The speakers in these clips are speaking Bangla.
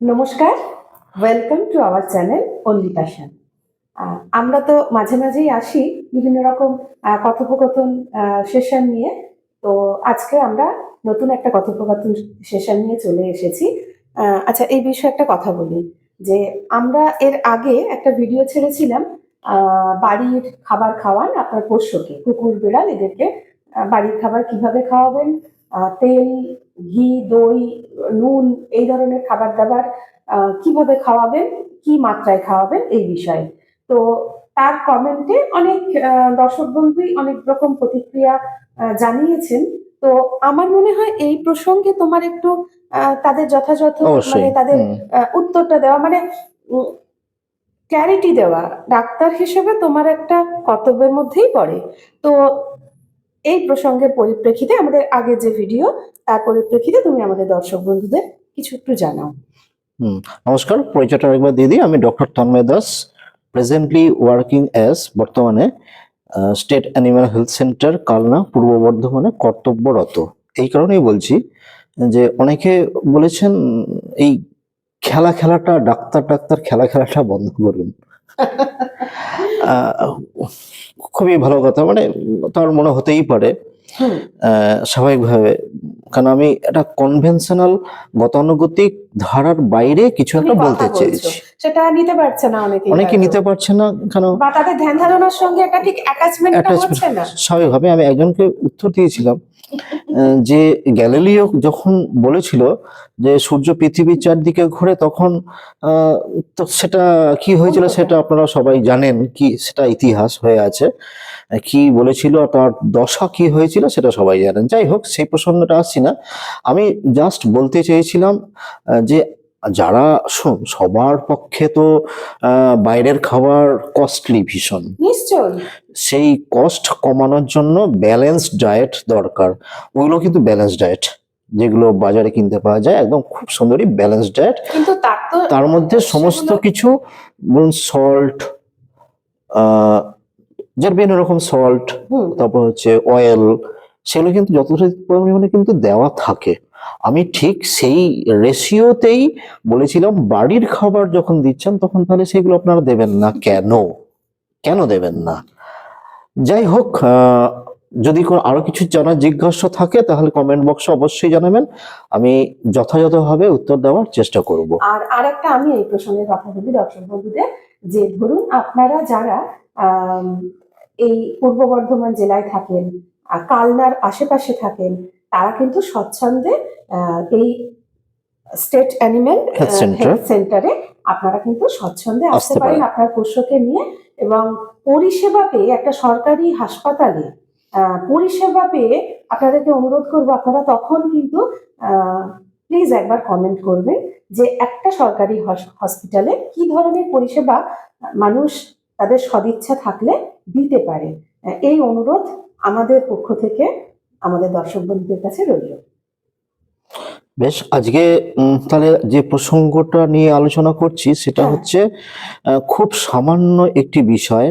নমস্কার welcome to our channel only passion আমরা তো মাঝে মাঝেই আসি বিভিন্ন রকম কথোপকথন সেশন নিয়ে। তো আজকে আমরা নতুন একটা কথোপকথন সেশন নিয়ে চলে এসেছি। আচ্ছা এই বিষয়ে একটা কথা বলি, যে আমরা এর আগে একটা ভিডিও ছেড়েছিলাম বাড়ির খাবার খাওয়ান আপনার পোষ্যকে, কুকুর, বিড়াল, এদেরকে বাড়ির খাবার কীভাবে খাওয়াবেন তেল ঘি দই নুন এই ধরনের খাবার দাবার কীভাবে খাওয়াবেন কি মাত্রায় খাওয়াবেন এই বিষয়ে। তো তার কমেন্টে অনেক দর্শক বন্ধুই অনেক রকম প্রতিক্রিয়া জানিয়েছেন। তো আমার মনে হয় এই প্রসঙ্গে তোমার একটু আহ, তাদের যথাযথ মানে তাদের উত্তরটা দেওয়া মানে ক্ল্যারিটি দেওয়া ডাক্তার হিসেবে তোমার একটা কর্তব্যের মধ্যেই পড়ে। তো এই প্রসঙ্গের পরিপ্রেক্ষিতে আমাদের আগে যে ভিডিও তার পরিপ্রেক্ষিতে তুমি আমাদের দর্শক বন্ধুদের কিছু একটু জানাও। নমস্কার, পরিচয়টা একবার দিদি আমি doctor Tanmoy Das presently working as বর্তমানে state animal health centre Kalna, পূর্ব বর্ধমানে কর্তব্যরত। এই কারণেই বলছি যে অনেকে বলেছেন, এই খেলা খেলাটা, ডাক্তার ডাক্তার খেলা খেলাটা বন্ধ করুন। খুবই ভালো কথা মানে তার মনে হতেই পারে। স্বাভাবিকভাবে। কারণ আমি একটা কনভেনশনাল গতানুগতিক ধারার বাইরে কিছু একটা বলতে চাইছি চেয়েছি। সেটা নিতে পারছে না অনেকে অনেকে নিতে পারছে না কেন? বা তাদের ধ্যান ধারণার সঙ্গে একটা ঠিক অ্যাটাচমেন্ট হচ্ছে না। স্বাভাবিকভাবে আমি একজনকে উত্তর দিয়েছিলাম। যে গ্যালিলিও যখন বলেছিল যে সূর্য পৃথিবীর চারদিকে ঘুরে, তখন তো সেটা কি হয়েছিল সেটা আপনারা সবাই জানেন কি সেটা ইতিহাস হয়ে আছে। কি বলেছিল, তার দশা কি হয়েছিল সেটা সবাই জানেন। যাই হোক, সেই প্রসঙ্গটা আসছি না। আমি জাস্ট বলতে চেয়েছিলাম যে যারা শোন সবার পক্ষে তো বাইরের খাবার কস্টলি ভীষণ। নিশ্চয়ই। সেই কস্ট কমানোর জন্য ব্যালেন্স ডায়েট দরকার। ওইগুলো কিন্তু ব্যালেন্স ডায়েট যেগুলো বাজারে কিনতে পাওয়া যায় একদম খুব সুন্দরই ব্যালেন্স ডায়েট কিন্তু তার মধ্যে সমস্ত কিছু বলুন সল্ট যার বিভিন্ন রকম সল্ট তারপর হচ্ছে অয়েল সেগুলো কিন্তু যথেষ্ট পরিমাণে কিন্তু দেওয়া থাকে। আমি ঠিক সেই রেশিওতেই বলেছিলাম, বাড়ির খাবার যখন দিচ্ছেন, তখন তাহলে সেগুলো আপনারা দেবেন না কেন? কেন দেবেন না? যাই হোক যদি কোনো আরও কিছু জানার জিজ্ঞাসা থাকে, তাহলে কমেন্ট বক্সে অবশ্যই জানাবেন। আমি যথাযথভাবে উত্তর দেওয়ার চেষ্টা করব। আর আরেকটা আমি এই প্রসঙ্গে কথা বলি, দর্শক বন্ধুদের, যে ধরুন আপনারা যারা এই পূর্ব বর্ধমান জেলায় থাকেন কালনার আশেপাশে থাকেন তারা কিন্তু স্বচ্ছন্দে এই স্টেট অ্যানিমেল হেলথ সেন্টারে আপনারা কিন্তু স্বচ্ছন্দে আসতে পারেন। আপনার পোষ্যকে নিয়ে এবং পরিষেবা পেয়ে একটা সরকারি হাসপাতালে পরিষেবা পেয়ে আপনাদেরকে অনুরোধ করব আপনারা তখন কিন্তু প্লিজ একবার কমেন্ট করবেন যে একটা সরকারি হসপিটালে কি ধরনের পরিষেবা মানুষ তাদের সদিচ্ছা থাকলে দিতে পারে এই অনুরোধ আমাদের পক্ষ থেকে আমাদের দর্শক বন্ধুদের কাছে রইল। বেশ আজকে তাহলে যে প্রসঙ্গটা নিয়ে আলোচনা করছি সেটা হ্যাঁ। হচ্ছে খুব সামান্য একটি বিষয়।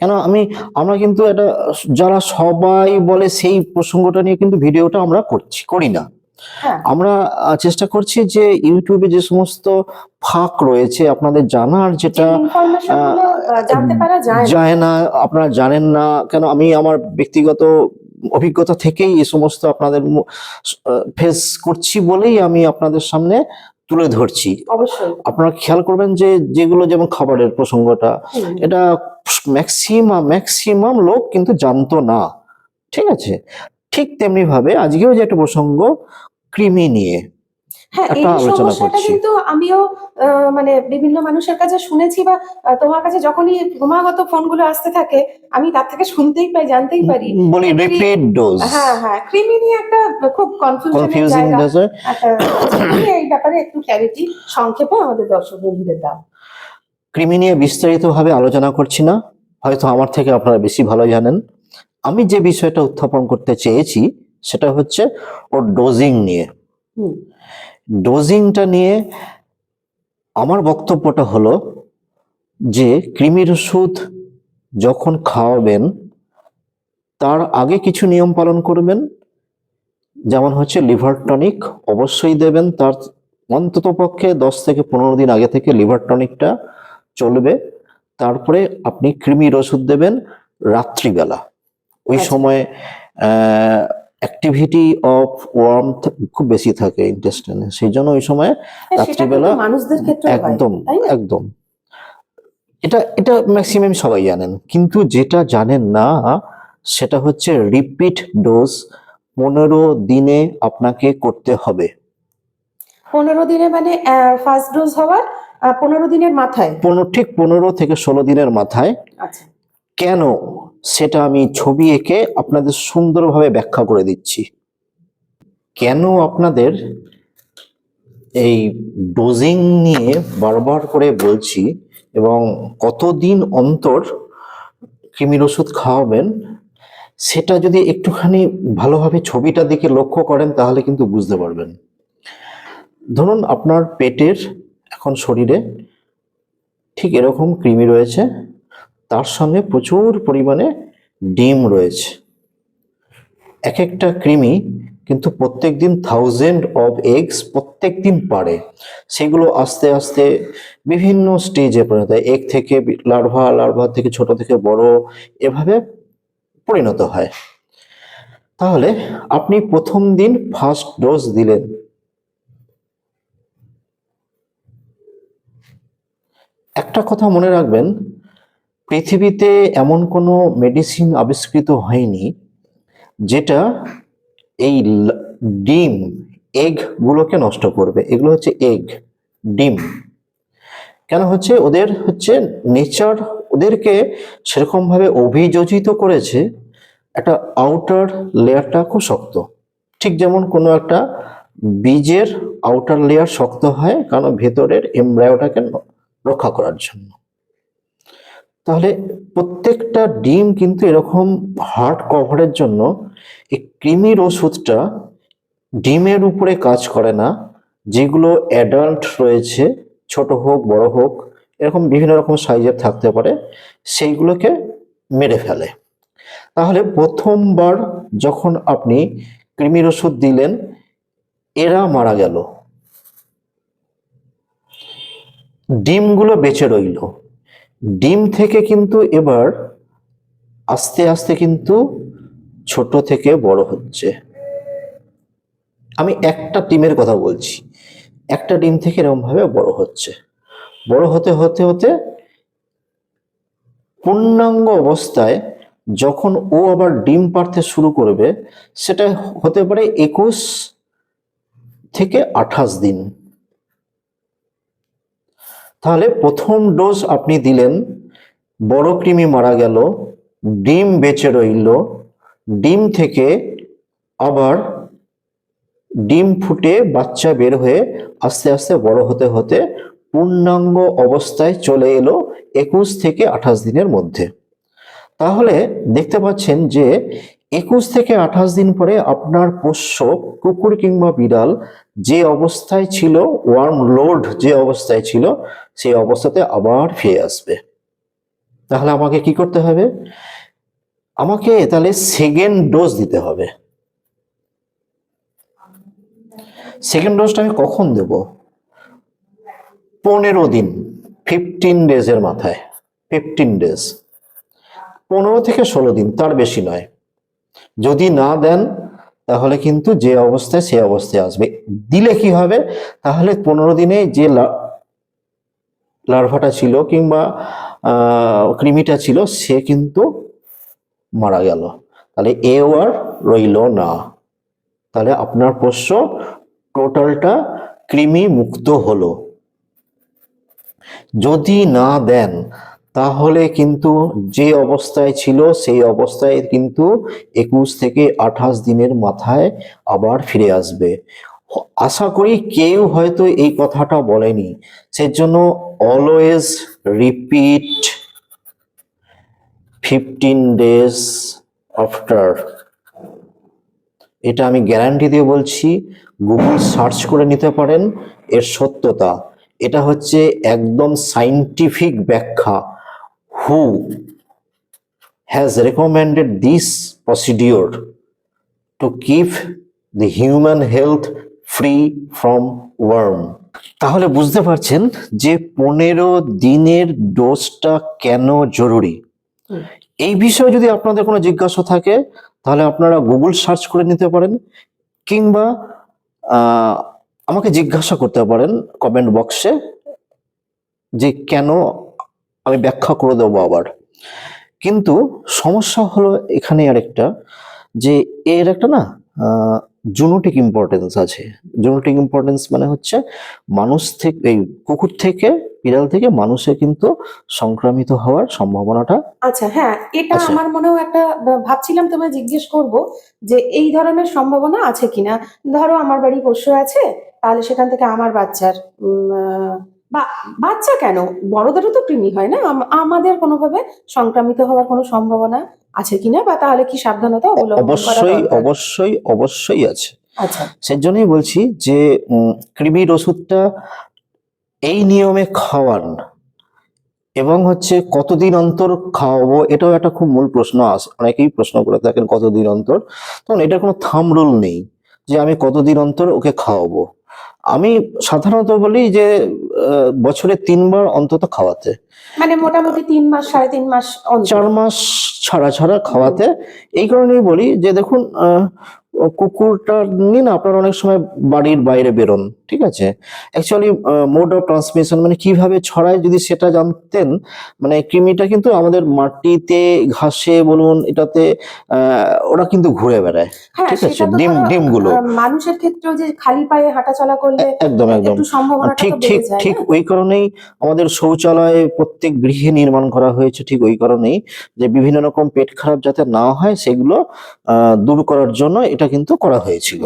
কেন আমি আমরা কিন্তু এটা যারা সবাই বলে সেই প্রসঙ্গটা নিয়ে কিন্তু ভিডিওটা আমরা করছি করি না। হ্যাঁ। আমরা চেষ্টা করছি যে ইউটিউবে যে সমস্ত ফাঁক রয়েছে আপনাদের জানার যেটা ইনফরমেশন জানতে পারা যায় না আপনারা জানেন না। কেন আমি আমার ব্যক্তিগত অভিজ্ঞতা থেকেই এই সমস্ত আপনাদের ফেস করছি বলেই আমি আপনাদের সামনে তুলে ধরছি। আপনারা খেয়াল করবেন যে যেগুলো যেমন খাবারের প্রসঙ্গটা এটা ম্যাক্সিমাম ম্যাক্সিমাম লোক কিন্তু জানতো না। ঠিক আছে? ঠিক তেমনি ভাবে আজকেও যে একটা প্রসঙ্গ ক্রিমি নিয়ে। হ্যাঁ এই সমস্যাটা। কিন্তু আমিও মানে বিভিন্ন মানুষের কাছে শুনেছি বা তোমার কাছে যখনই ক্রমাগত ফোনগুলো আসতে থাকে আমি তার থেকে শুনতেই পাই জানতেই পারি। বলি রিপিট ডোজ হ্যাঁ হ্যাঁ ক্রিমি নিয়ে একটা খুব কনফিউশনের কনফিউজিং জায়গা। একটা তুমি এই ব্যাপারে একটু ক্ল্যারিটি সংক্ষেপে আমাদের দর্শক বন্ধুদের দাও। কৃমি নিয়ে বিস্তারিতভাবে আলোচনা করছি না হয়তো আমার থেকে আপনারা বেশি ভালো জানেন। আমি যে বিষয়টা উত্থাপন করতে চেয়েছি সেটা হচ্ছে ওর ডোজিং নিয়ে। হুম। ডোজিংটা নিয়ে আমার বক্তব্যটা হলো যে কৃমির ওষুধ যখন খাওয়াবেন তার আগে কিছু নিয়ম পালন করবেন যেমন হচ্ছে লিভার টনিক অবশ্যই দেবেন তার অন্তত পক্ষে দশ থেকে পনেরো দিন আগে থেকে লিভার টনিকটা চলবে তারপরে আপনি কৃমির ওষুধ দেবেন রাত্রিবেলা ওই আচ্ছা। সময় অ্যাক্টিভিটি অফ ওয়ার্ম খুব বেশি থাকে ইন্টেস্টাইনে সেই জন্য ওই সময় হ্যাঁ, রাত্রিবেলা মানুষদের ক্ষেত্রে একদম একদম। এটা এটা ম্যাক্সিমাম সবাই জানেন। কিন্তু যেটা জানেন না সেটা হচ্ছে রিপিট ডোজ পনেরো দিনে আপনাকে করতে হবে। পনেরো দিনে মানে ফার্স্ট ডোজ হওয়ার পনেরো দিনের মাথায়? পনেরো ঠিক পনেরো থেকে ষোলো দিনের মাথায়। আচ্ছা। কেন? সেটা আমি ছবি এঁকে আপনাদের সুন্দরভাবে ব্যাখ্যা করে দিচ্ছি। কেন আপনাদের এই ডোজিং নিয়ে বারবার করে বলছি এবং কতদিন অন্তর কৃমির ওষুধ খাওয়াবেন, সেটা যদি একটুখানি ভালোভাবে ছবিটা দিকে লক্ষ্য করেন তাহলে কিন্তু বুঝতে পারবেন। ধরুন আপনার পেটের এখন শরীরে ঠিক এরকম কৃমি রয়েছে তার সঙ্গে প্রচুর পরিমাণে ডিম রয়েছে। এক একটা কৃমি কিন্তু প্রত্যেক দিন থাউজেন্ড অফ এগস প্রত্যেক দিন পারে সেগুলো আস্তে আস্তে বিভিন্ন স্টেজে পরিণত হয়। এগ থেকে লার্ভা লার্ভা থেকে ছোট থেকে বড় এভাবে পরিণত হয়। তাহলে আপনি প্রথম দিন ফার্স্ট ডোজ দিলেন। একটা কথা মনে রাখবেন পৃথিবীতে এমন কোনো মেডিসিন আবিষ্কৃত হয়নি যেটা এই ডিম এগ গুলোকে নষ্ট করবে। এগুলো হচ্ছে এগ ডিম। কেন হচ্ছে? ওদের হচ্ছে নেচার ওদেরকে সেরকম ভাবে অভিযোজিত করেছে, একটা আউটার লেয়ারটা খুব শক্ত। ঠিক যেমন কোনো একটা বীজের আউটার লেয়ার শক্ত হয়, কারণ ভেতরের এমব্রায়োটাকে রক্ষা করার জন্য। তাহলে প্রত্যেকটা ডিম কিন্তু এরকম হার্ড কভারের জন্য এই কৃমির ওষুধটা ডিমের উপরে কাজ করে না, যেগুলো অ্যাডাল্ট রয়েছে, ছোট হোক, বড় হোক, এরকম বিভিন্ন রকম সাইজের থাকতে পারে, সেইগুলোকে মেরে ফেলে। তাহলে প্রথমবার যখন আপনি কৃমির ওষুধ দিলেন, এরা মারা গেল। ডিমগুলো বেঁচে রইল। ডিম থেকে কিন্তু এবার আস্তে আস্তে কিন্তু ছোট থেকে বড় হচ্ছে। আমি একটা ডিমের কথা বলছি। একটা ডিম থেকে এরকম ভাবে বড় হচ্ছে। বড় হতে হতে হতে পূর্ণাঙ্গ অবস্থায় যখন ও আবার ডিম পাড়তে শুরু করবে, সেটা হতে পারে একুশ থেকে আঠাশ দিন। তাহলে প্রথম ডোজ আপনি দিলেন, বড় কৃমি মারা গেল, ডিম বেঁচে রইল, ডিম থেকে আবার ডিম ফুটে বাচ্চা বের হয়ে আস্তে আস্তে বড় হতে হতে পূর্ণাঙ্গ অবস্থায় চলে এলো একুশ থেকে আঠাশ দিনের মধ্যে। তাহলে দেখতে পাচ্ছেন যে একুশ থেকে আঠাশ দিন পরে আপনার পোষ্য, কুকুর কিংবা বিড়াল যে অবস্থায় ছিল, ওয়ার্ম লোড যে অবস্থায় ছিল, সেই অবস্থাতে আবার ফিরে আসবে। তাহলে আমাকে কি করতে হবে? আমাকে তাহলে সেকেন্ড ডোজ দিতে হবে। সেকেন্ড ডোজটা আমি কখন দেব? পনেরো দিন ফিফটিন ডেজের মাথায় ফিফটিন ডেজ পনেরো থেকে ষোলো দিন, তার বেশি নয়। যদি না দেন, তাহলে কিন্তু যে অবস্থায় সে অবস্থায় আসবে। দিলে কি হবে? তাহলে পনেরো দিনে যে লার্ভাটা ছিল কিংবা কৃমিটা ছিল, সে কিন্তু মারা গেল। তাহলে এও আর রইল না। তাহলে আপনার পোষ্য টোটালটা কৃমি মুক্ত হলো। যদি না দেন তাহলে কিন্তু যে অবস্থায় ছিল, সেই অবস্থায় কিন্তু একুশ থেকে আঠাশ দিনের মাথায় আবার ফিরে আসবে। আশা করি কেউ হয়তো এই কথাটা বলেনি। সেজন্য always repeat fifteen days after এটা আমি গ্যারান্টি দিয়ে বলছি গুগল সার্চ করে নিতে পারেন, এর সত্যতা। এটা হচ্ছে একদম সাইন্টিফিক ব্যাখ্যা। Who has recommended this procedure to keep the human health free from worm তাহলে বুঝতে পারছেন যে পনেরো দিনের ডোজটা কেন জরুরি? এই বিষয়ে যদি আপনাদের কোনো জিজ্ঞাসা থাকে, তাহলে আপনারা গুগল সার্চ করে নিতে পারেন, কিংবা আমাকে জিজ্ঞাসা করতে পারেন কমেন্ট বক্সে যে কেন আমি ব্যাখ্যা করে দেবো আবার। কিন্তু সমস্যা হলো এখানে আরেকটা যে এর একটা না জুনোটিক ইম্পর্টেন্স আছে। জুনোটিক ইম্পর্টেন্স মানে হচ্ছে মানুষ থেকে এই কুকুর থেকে বিড়াল থেকে মানুষে কিন্তু সংক্রামিত হওয়ার সম্ভাবনাটা আচ্ছা হ্যাঁ এটা। আমার মনেও একটা ভাবছিলাম তোমায় জিজ্ঞেস করব যে এই ধরনের সম্ভাবনা আছে কিনা? ধরো আমার বাড়ি পশু আছে তাহলে সেখান থেকে আমার বাচ্চার বা বাচ্চা কেন? বড়দেরও তো কৃমি হয় না? আম- আমাদের কোনোভাবে সংক্রামিত হওয়ার কোনো সম্ভাবনা আছে কিনা? বা তাহলে কি সাবধানতা অবলম্বন অবশ্যই অবশ্যই অবশ্যই আছে। আচ্ছা। সেজন্যই বলছি যে কৃমির ওষুধটা এই নিয়মে খাওয়ান। এবং হচ্ছে কতদিন অন্তর খাওয়াবো এটাও একটা খুব মূল প্রশ্ন আছে অনেকেই প্রশ্ন করে থাকেন কতদিন অন্তর। তখন এটা কোনো থাম রুল নেই যে আমি কতদিন অন্তর ওকে খাওয়াবো। আমি সাধারণত বলি যে আহ, বছরে তিনবার অন্তত খাওয়াতে মানে মোটামুটি তিন মাস সাড়ে তিন মাস। চার মাস ছাড়া ছাড়া খাওয়াতে এই কারণেই বলি যে দেখুন কুকুরটা নিন আপনার অনেক সময় বাড়ির বাইরে বেরোন ঠিক আছে? অ্যাকচুয়ালি মোড অফ ট্রান্সমিশন মানে কীভাবে ছড়ায় যদি সেটা জানতেন মানে কৃমিটা কিন্তু আমাদের মাটিতে ঘাসে বলুন এটাতে ওরা কিন্তু ঘুরে বেড়ায় হ্যাঁ ঠিক আছে, ডিম- ডিমগুলো। মানুষের ক্ষেত্রেও যে খালি পায়ে হাঁটাচলা করলে একদম একদম। ঠিক ঠিক ঠিক ওই কারণেই আমাদের শৌচালয় প্রত্যেক গৃহে নির্মাণ করা হয়েছে ঠিক ওই কারণেই যে বিভিন্ন রকম পেট খারাপ যাতে না হয় সেগুলো দূর করার জন্য এটা কিন্তু করা হয়েছিল।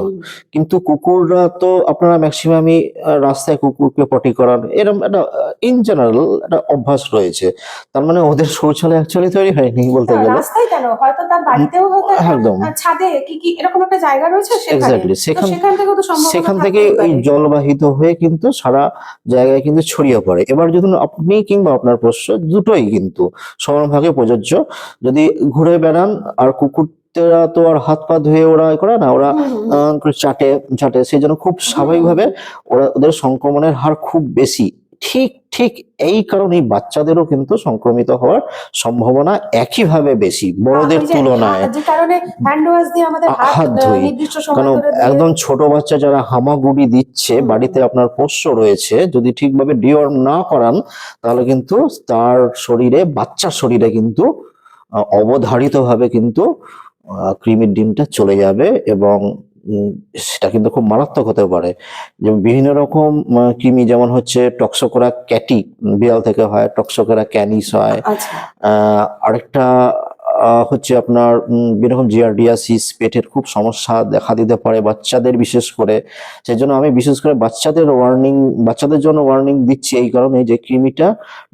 কিন্তু কুকুররা তো আপনারা ম্যাক্সিমামই রাস্তায় কুকুরকে পটি করান এরকম একটা ইন জেনারেল একটা অভ্যাস রয়েছে। তার মানে ওদের শৌচালয় অ্যাকচুয়ালি তৈরি হয়নি বলতে গেলে। রাস্তায় কেন? হয়তো তার বাড়িতেও হয়তো একদম। ছাদে কি কি এরকম একটা জায়গা রয়েছে সেখানে? এক্স্যাক্টলি সেখান থেকেও তো সম্ভাবনা সেখান থেকে ওই জলবাহিত হয়ে কিন্তু সারা জায়গায় কিন্তু ছড়িয়ে পড়ে। এবার যদি আপনি কিংবা আপনার পোষ্য দুটোই কিন্তু সমানভাগে প্রযোজ্য। যদি ঘুরে বেড়ান আর কুকুররা তো আর হাত পা ধুয়ে ওরা করে না ওরা চাটে চাটে। সেই জন্য খুব স্বাভাবিকভাবে ওরা ওদের সংক্রমণের হার খুব বেশি। ঠিক ঠিক এই কারণেই বাচ্চাদেরও কিন্তু সংক্রমিত হওয়ার সম্ভাবনা একইভাবে বেশি বড়দের তুলনায়। কারণে হাত ধুই। কারণ একদম ছোট বাচ্চা যারা হামাগুড়ি দিচ্ছে বাড়িতে আপনার পোষ্য রয়েছে যদি ঠিকভাবে ডিওয়ার্ম না করান তাহলে কিন্তু তার শরীরে বাচ্চার শরীরে কিন্তু অবধারিতভাবে কিন্তু কৃমির ডিমটা চলে যাবে এবং সেটা কিন্তু খুব মারাত্মক হতে পারে। যেমন বিভিন্ন রকম কৃমি যেমন হচ্ছে টক্সকোরা ক্যাটি বিড়াল থেকে হয় টক্সকোরা ক্যানিস হয়। আচ্ছা। আরেকটা হচ্ছে আপনার উম, বিভিন্ন জিয়ারডিয়াসিস পেটের খুব সমস্যা দেখা দিতে পারে বাচ্চাদের বিশেষ করে। সেই জন্য আমি বিশেষ করে বাচ্চাদের ওয়ার্নিং বাচ্চাদের জন্য ওয়ার্নিং দিচ্ছি এই কারণে যে কৃমিটা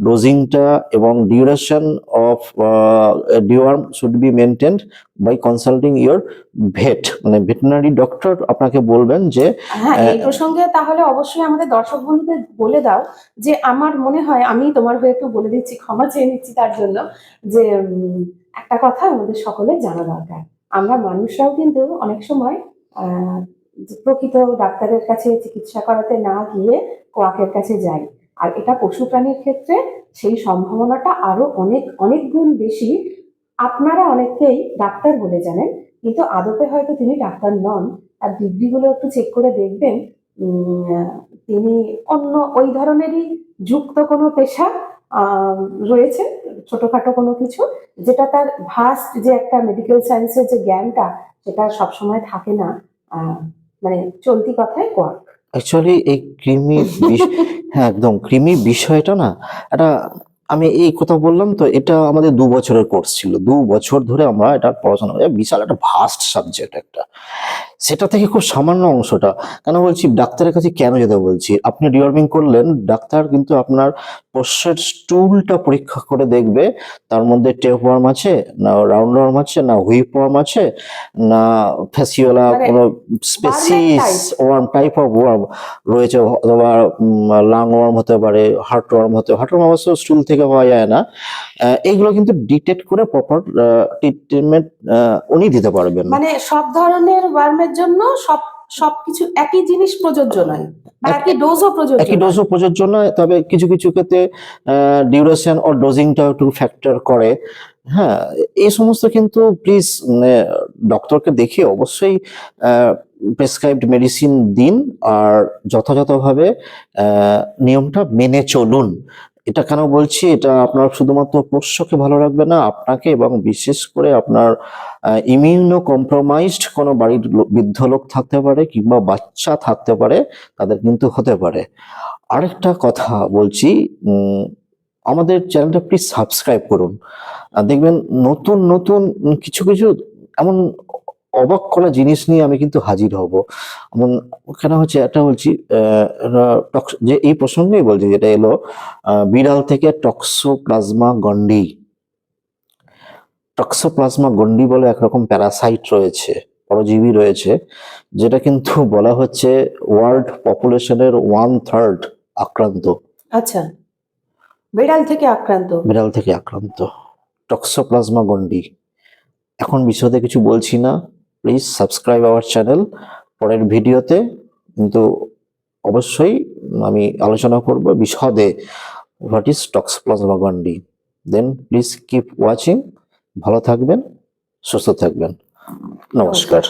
ডোজিংটা এবং duration of deworm should be maintained by consulting your vet মানে ভেটেনারি ডক্টর আপনাকে বলবেন যে হ্যাঁ এই প্রসঙ্গে তাহলে অবশ্যই আমাদের দর্শক বন্ধুদের বলে দাও যে আমার মনে হয় আমি তোমার হয়ে একটু বলে দিচ্ছি ক্ষমা চেয়ে নিচ্ছি তার জন্য যে একটা কথা আমাদের সকলের জানা দরকার। আমরা মানুষরাও কিন্তু অনেক সময় প্রকৃত ডাক্তারের কাছে চিকিৎসা করাতে না গিয়ে কোয়াকের কাছে যাই। আর এটা পশু প্রাণীর ক্ষেত্রে সেই সম্ভাবনাটা আরও অনেক অনেক গুণ বেশি। আপনারা অনেকেই ডাক্তার বলে জানেন, কিন্তু আদপে হয়তো তিনি ডাক্তার নন। আর ডিগ্রিগুলো একটু চেক করে দেখবেন তিনি অন্য ওই ধরনেরই যুক্ত কোনো পেশা রয়েছে। ছোটখাটো কোনো কিছু যেটা তার ভাস্ট যে একটা মেডিকেল সায়েন্সের যে জ্ঞানটা সেটা সবসময় থাকে না মানে চলতি কথায় কোয়ার্ক অ্যাকচুয়ালি এই কৃমি হ্যাঁ একদম। কৃমি বিষয়টা না এটা আমি এই কথা বললাম তো এটা আমাদের দু বছরের কোর্স ছিল। দু বছর ধরে আমরা এটা পড়াশোনা করি। বিশাল একটা ভাস্ট সাবজেক্ট একটা। সেটা থেকে খুব সামান্য অংশটা। কেন বলছি? ডাক্তারের কাছে কেন যেতে বলছি? আপনি ডিওয়ার্মিং করলেন ডাক্তার কিন্তু আপনার পোষ্যের স্টুলটা পরীক্ষা করে দেখবে। তার মধ্যে টেপ ওয়ার্ম আছে না রাউন্ড ওয়ার্ম আছে না হুইপ ওয়ার্ম আছে না ফেসিওলা মানে কোনো species worm type of worm রয়েছে অথবা লাং ওয়ার্ম হতে পারে হার্ট ওয়ার্ম হতে হার্ট ওয়ার্ম অবশ্য স্টুল থেকে পাওয়া যায় না। আহ, এইগুলো কিন্তু ডিটেক্ট করে প্রপার ট্রিটমেন্ট উনি দিতে পারবেন। মানে সব ধরনের ওয়ার্মের জন্য সব সবকিছু একই জিনিস প্রযোজ্য নয় একই ডোজও প্রযোজ্য একই। ডোজও প্রযোজ্য নয় তবে কিছু কিছু ক্ষেত্রে ডিউরেশন ও ডোজিংটা একটু ফ্যাক্টর করে। হ্যাঁ এই সমস্ত কিন্তু প্লিজ ডক্টরকে দেখিয়ে অবশ্যই প্রেসক্রাইবড মেডিসিন দিন আর যথাযথভাবে আহ, নিয়মটা মেনে চলুন। এটা কেন বলছি? এটা আপনার শুধুমাত্র পোষ্যকে ভালো রাখবে না, আপনাকে এবং বিশেষ করে আপনার ইমিউনো কম্প্রোমাইজড কোনো বাড়ির বৃদ্ধ লোক থাকতে পারে কিংবা বাচ্চা থাকতে পারে, তাদের কিন্তু হতে পারে। আরেকটা কথা বলছি আমাদের চ্যানেলটা প্লিজ সাবস্ক্রাইব করুন। দেখবেন নতুন নতুন কিছু কিছু এমন অবাক করা জিনিস নিয়ে আমি কিন্তু হাজির হব। এমন কেন হচ্ছে একটা বলছি যে এই প্রসঙ্গেই বলছি যেটা এলো বিড়াল থেকে টক্সোপ্লাজমা গন্ডি টক্সোপ্লাজমা গন্ডি বলে একরকম প্যারাসাইট রয়েছে পরজীবী রয়েছে যেটা কিন্তু বলা হচ্ছে ওয়ার্ল্ড পপুলেশনের ওয়ান থার্ড আক্রান্ত। আচ্ছা বিড়াল থেকে আক্রান্ত। বিড়াল থেকে আক্রান্ত। টক্সোপ্লাজমা গন্ডি এখন বিশদে কিছু বলছি না। প্লিজ সাবস্ক্রাইব আওয়ার চ্যানেল পরের ভিডিওতে কিন্তু অবশ্যই আমি আলোচনা করব বিশদে what is toxoplasma gondii then please keep watching ভালো থাকবেন, সুস্থ থাকবেন। নমস্কার।